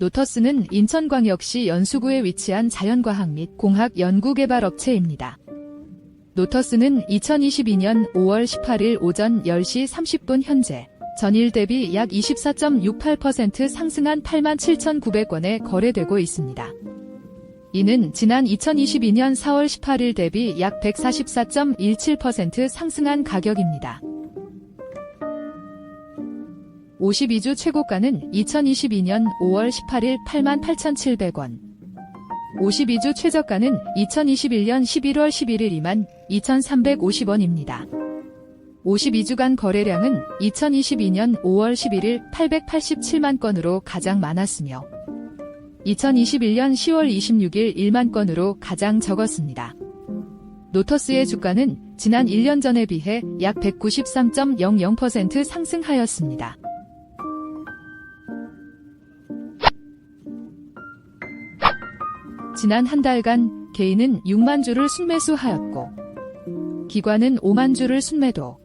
노터스는 인천광역시 연수구에 위치한 자연과학 및 공학 연구개발 업체입니다. 노터스는 2022년 5월 18일 오전 10시 30분 현재 전일 대비 약 24.68% 상승한 87,900원에 거래되고 있습니다. 이는 지난 2022년 4월 18일 대비 약 144.17% 상승한 가격입니다. 52주 최고가는 2022년 5월 18일 88,700원. 52주 최저가는 2021년 11월 11일 2만 2,350원입니다. 52주간 거래량은 2022년 5월 11일 887만 건으로 가장 많았으며 2021년 10월 26일 1만 건으로 가장 적었습니다. 노터스의 주가는 지난 1년 전에 비해 약 193.00% 상승하였습니다. 지난 한 달간 개인은 6만 주를 순매수하였고 기관은 5만 주를 순매도,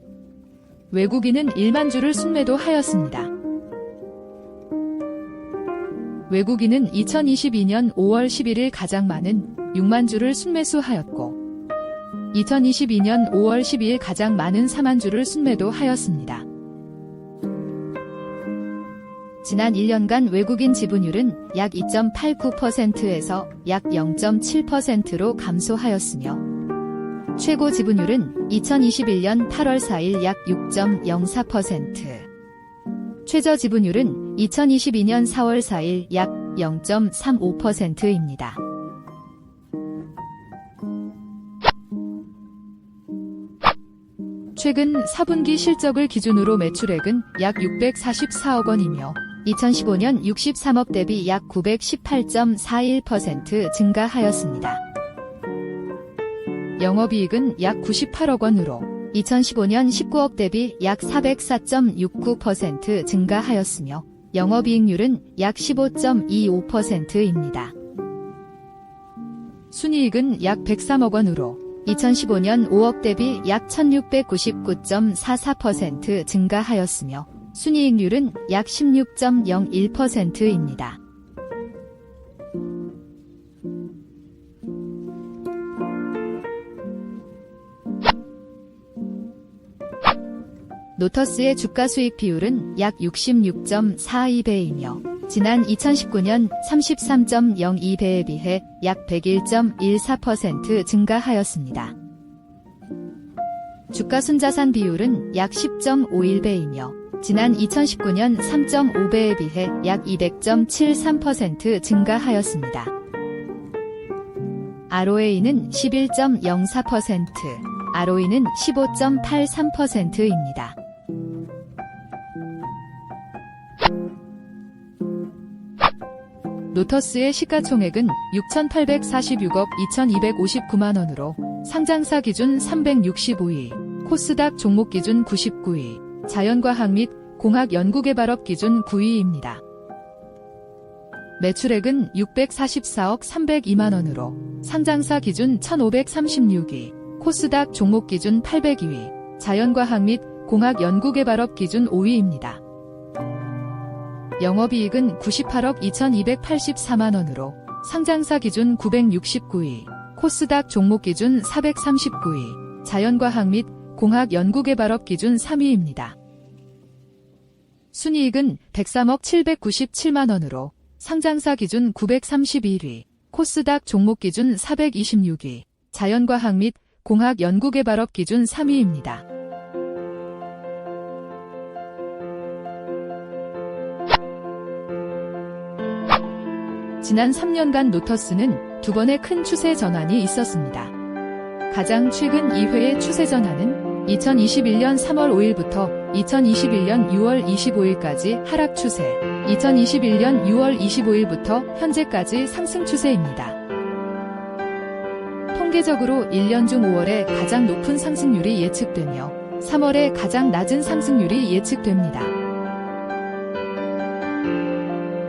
외국인은 1만 주를 순매도하였습니다. 외국인은 2022년 5월 11일 가장 많은 6만 주를 순매수하였고 2022년 5월 12일 가장 많은 4만 주를 순매도하였습니다. 지난 1년간 외국인 지분율은 약 2.89%에서 약 0.7%로 감소하였으며 최고 지분율은 2021년 8월 4일 약 6.04%, 최저 지분율은 2022년 4월 4일 약 0.35%입니다. 최근 4분기 실적을 기준으로 매출액은 약 644억 원이며 2015년 63억 대비 약 918.41% 증가하였습니다. 영업이익은 약 98억 원으로 2015년 19억 대비 약 404.69% 증가하였으며 영업이익률은 약 15.25%입니다. 순이익은 약 103억 원으로 2015년 5억 대비 약 1699.44% 증가하였으며 순이익률은 약 16.01%입니다. 노터스의 주가 수익 비율은 약 66.42배이며 지난 2019년 33.02배에 비해 약 101.14% 증가하였습니다. 주가 순자산 비율은 약 10.51배이며 지난 2019년 3.5배에 비해 약 200.73% 증가하였습니다. ROA는 11.04%, ROE는 15.83%입니다. 노터스의 시가총액은 6,846억 2,259만 원으로 상장사 기준 365위, 코스닥 종목 기준 99위, 자연과학 및 공학 연구개발업 기준 9위입니다. 매출액은 644억 302만 원으로 상장사 기준 1,536위, 코스닥 종목 기준 802위, 자연과학 및 공학 연구개발업 기준 5위입니다. 영업이익은 98억 2284만 원으로 상장사 기준 969위, 코스닥 종목 기준 439위, 자연과학 및 공학 연구개발업 기준 3위입니다. 순이익은 103억 797만 원으로 상장사 기준 931위, 코스닥 종목 기준 426위, 자연과학 및 공학 연구개발업 기준 3위입니다. 지난 3년간 노터스는 두 번의 큰 추세 전환이 있었습니다. 가장 최근 2회의 추세 전환은 2021년 3월 5일부터 2021년 6월 25일까지 하락 추세, 2021년 6월 25일부터 현재까지 상승 추세입니다. 통계적으로 1년 중 5월에 가장 높은 상승률이 예측되며 3월에 가장 낮은 상승률이 예측됩니다.